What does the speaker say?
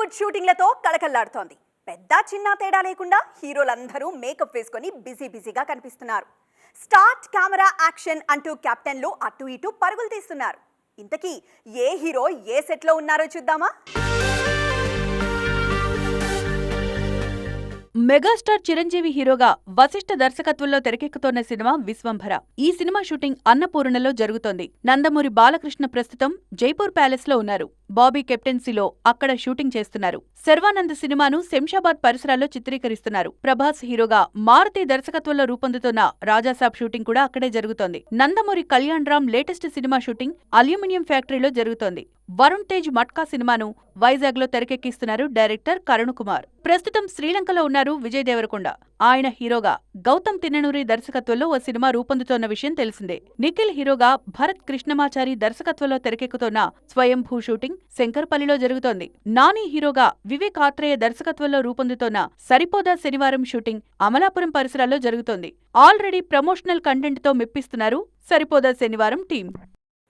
బాలీవుడ్ షూటింగ్లతో కళకళ్ళాడుతోంది. పెద్ద చిన్న తేడా లేకుండా హీరోలందరూ మేకప్ వేసుకొని బిజీ బిజీగా కనిపిస్తున్నారు. స్టార్ట్ కెమెరా యాక్షన్ అంటూ కెప్టెన్లు అటు ఇటు పరుగులు తీస్తున్నారు. ఇంతకీ ఏ హీరో ఏ సెట్లో ఉన్నారో చూద్దామా? మెగాస్టార్ చిరంజీవి హీరోగా వశిష్ఠ దర్శకత్వంలో తెరకెక్కుతోన్న సినిమా విశ్వంభర. ఈ సినిమా షూటింగ్ అన్నపూర్ణలో జరుగుతోంది. నందమూరి బాలకృష్ణ ప్రస్తుతం జైపూర్ ప్యాలెస్లో ఉన్నారు. బాబీ కెప్టెన్సీలో అక్కడ షూటింగ్ చేస్తున్నారు. శర్వానంద్ సినిమాను శంషాబాద్ పరిసరాల్లో చిత్రీకరిస్తున్నారు. ప్రభాస్ హీరోగా మారుతి దర్శకత్వంలో రూపొందుతున్న రాజాసాబ్ షూటింగ్ కూడా అక్కడే జరుగుతోంది. Nandamuri Kalyan Ram latest cinema shooting aluminium ఫ్యాక్టరీలో జరుగుతోంది. వరుణ్ తేజ్ మట్కా సినిమాను వైజాగ్లో తెరకెక్కిస్తున్నారు డైరెక్టర్ కరుణ్ కుమార్. ప్రస్తుతం శ్రీలంకలో ఉన్నారు విజయ్ దేవరకొండ. ఆయన హీరోగా గౌతమ్ తిన్ననూరి దర్శకత్వంలో ఓ సినిమా రూపొందుతోన్న విషయం తెలిసిందే. నిఖిల్ హీరోగా భరత్ కృష్ణమాచారి దర్శకత్వంలో తెరకెక్కుతోన్న స్వయంభూ షూటింగ్ శంకర్పల్లిలో జరుగుతోంది. నాని హీరోగా వివేక్ ఆత్రేయ దర్శకత్వంలో రూపొందుతోన్న సరిపోదా శనివారం షూటింగ్ అమలాపురం పరిసరాల్లో జరుగుతోంది. ఆల్రెడీ ప్రమోషనల్ కంటెంట్తో మెప్పిస్తున్నారు సరిపోదా శనివారం టీం.